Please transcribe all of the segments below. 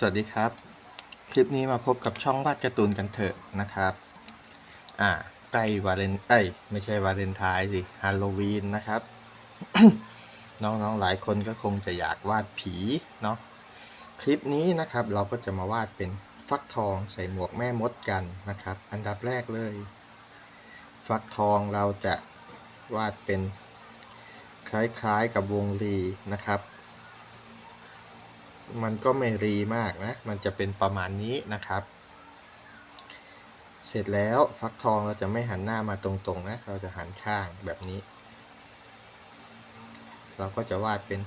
สวัสดีครับ คลิปนี้มาพบกับช่องวาดการ์ตูนกันเถอะนะครับ อ่าใกล้วาเลนเอ้ยไม่ใช่วาเลนไทน์สิฮาโลวีนนะครับ น้องๆหลายคนก็คงจะอยากวาดผีเนาะคลิปนี้นะครับเราก็จะมาวาดเป็นฟักทองใส่หมวกแม่มดกันนะครับ อันดับแรกเลย ฟักทองเราจะวาดเป็นคล้ายๆกับวงรีนะครับ มันก็ไม่รีมากนะ มันจะเป็นประมาณนี้นะครับ เสร็จแล้วฟักทองเราจะไม่หันหน้ามาตรงๆนะ เราจะหันข้างแบบนี้ เราก็จะวาดเป็น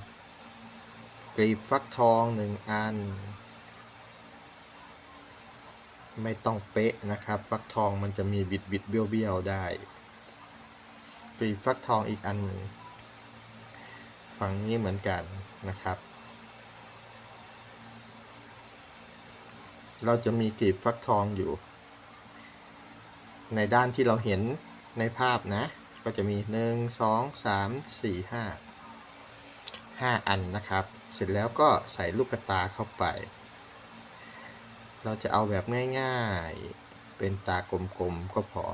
กลีบฟักทองหนึ่งอัน ไม่ต้องเป๊ะนะครับ ฟักทองมันจะมีบิดบิดๆเบี้ยวเบี้ยวๆได้ กลีบฟักทองอีกอันหนึ่งฝั่งนี้เหมือนกันนะครับ เราจะมีกลีบฟักทองอยู่ ในด้านที่เราเห็นในภาพนะ ก็จะมีหนึ่งสองสามสี่ห้าห้าอันนะครับ เสร็จแล้วก็ใส่ลูกตาเข้าไป เราจะเอาแบบง่ายๆ เป็นตากลมๆก็พอ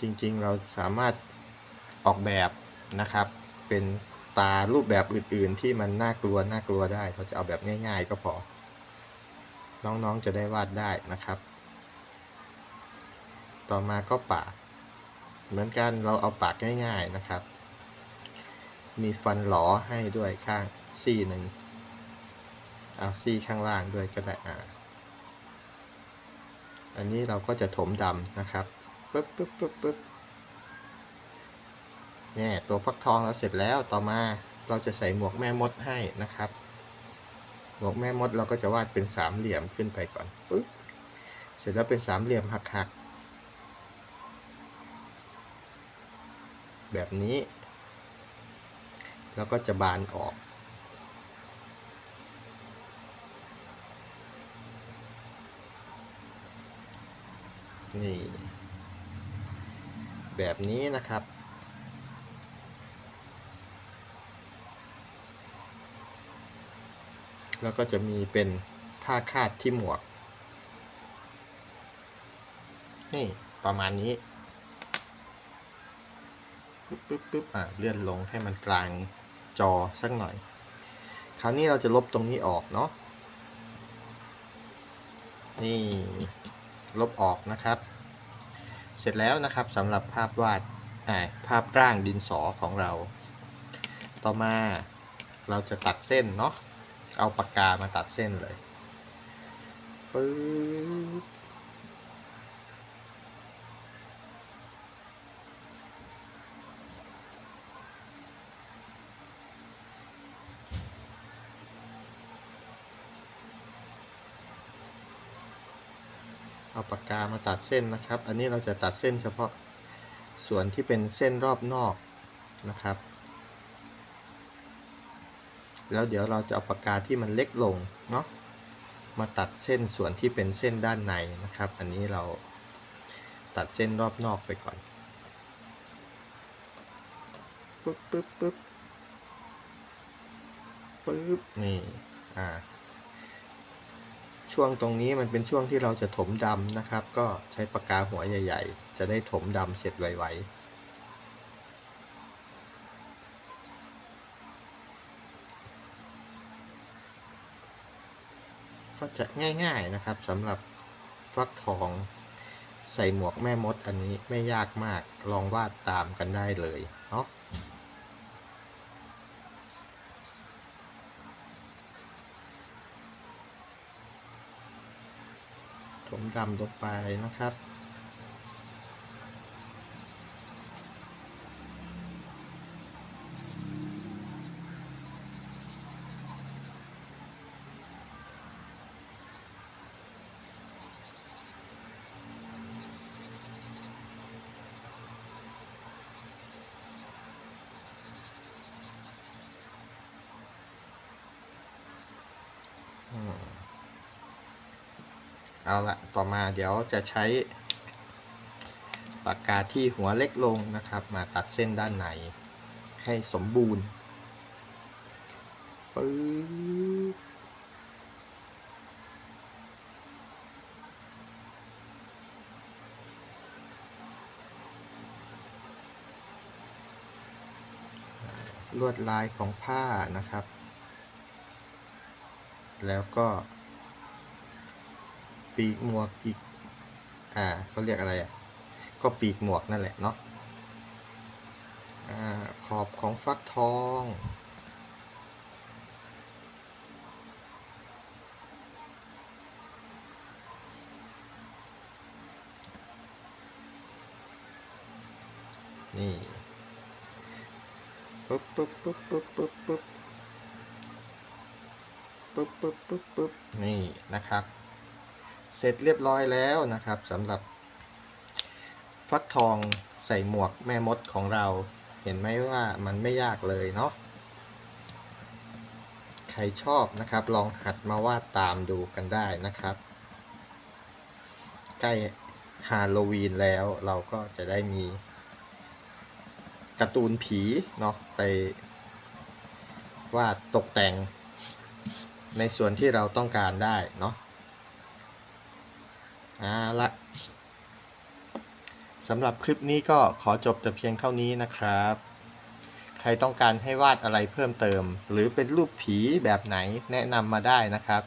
จริงๆเราสามารถออกแบบนะครับเป็น ตารูปแบบอื่น ๆ ที่มันน่ากลัวน่ากลัวได้ เราจะเอาแบบง่าย ๆ ก็พอ น้อง ๆ จะได้วาดได้นะครับ ต่อมาก็ปาก เหมือนกันเราเอาปากง่าย ๆนะครับ มีฟันหลอให้ด้วยข้างซี่หนึ่งเอาซี่ข้างล่างด้วยก็ได้อ่าอันนี้เราก็จะถมดำนะครับปึ๊บปึ๊บปึ๊บปึ๊บ เนี่ยตัวฟักทองเราเสร็จแล้วต่อมาเราจะใส่หมวกแม่มดให้นะครับ หมวกแม่มดเราก็จะวาดเป็นสามเหลี่ยมขึ้นไปก่อนปึ๊บเสร็จแล้วเป็นสามเหลี่ยมหักๆแบบนี้ แล้วก็จะบานออกนี่แบบนี้นะครับ แล้วก็จะมีเป็นผ้าคาดที่หมวก นี่ประมาณนี้ปึ๊บปึ๊บปึ๊บอะเลื่อนลงให้มันกลางจอสักหน่อย คราวนี้เราจะลบตรงนี้ออกเนาะนี่ลบออกนะครับ เสร็จแล้วนะครับสำหรับภาพวาดภาพร่างดินสอของเรา ต่อมาเราจะตัดเส้นเนาะ เอาปากกามาตัดเส้นเลยปึ๊บเอาปากกามาตัดเส้นนะครับ อันนี้เราจะตัดเส้นเฉพาะส่วนที่เป็นเส้นรอบนอกนะครับ แล้วเดี๋ยวเราจะเอาปากกาที่มันเล็กลงเนาะมาตัดเส้นส่วนที่เป็นเส้นด้านในนะครับ อันนี้เราตัดเส้นรอบนอกไปก่อนปึ๊บปึ๊บปึ๊บปึ๊บนี่อ่าช่วงตรงนี้มันเป็นช่วงที่เราจะถมดำนะครับ ก็ใช้ปากกาหัวใหญ่ ๆ จะได้ถมดำเสร็จไวๆ ก็จะง่ายๆนะครับสำหรับฟักทองใส่หมวกแม่มดอันนี้ไม่ยากมากลองวาดตามกันได้เลยเนาะผมดำลงไปนะครับ เอาละต่อมาเดี๋ยวจะใช้ปากกาที่หัวเล็กลงนะครับ มาตัดเส้นด้านในให้สมบูรณ์ปื๊ลวดลายของผ้านะครับ แล้วก็ปีกหมวกอีก อ่าเขาเรียกอะไรอะ ก็ปีกหมวกนั่นแหละเนาะอ่าขอบของฟักทอง นี่ปุ๊บปุ๊บปุ๊บปุ๊บปุ๊บปุ๊บ ปุ๊บปุ๊บปุ๊บปุ๊บนี่นะครับ เสร็จเรียบร้อยแล้วนะครับสำหรับ ฟักทองใส่หมวกแม่มดของเรา เห็นไหมว่ามันไม่ยากเลยเนาะใครชอบนะครับ ลองหัดมาวาดตามดูกันได้นะครับ ใกล้ฮาโลวีนแล้วเราก็จะได้มีการ์ตูนผีเนาะไปวาดตกแต่ง ในส่วนที่เราต้องการได้เนาะเอาละสำหรับคลิปนี้ก็ขอจบแต่เพียงเท่านี้นะครับ ใครต้องการให้วาดอะไรเพิ่มเติม หรือเป็นรูปผีแบบไหนแนะนำมาได้นะครับ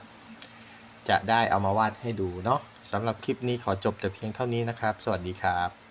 จะได้เอามาวาดให้ดูเนาะสำหรับคลิปนี้ขอจบแต่เพียงเท่านี้นะครับ สวัสดีครับ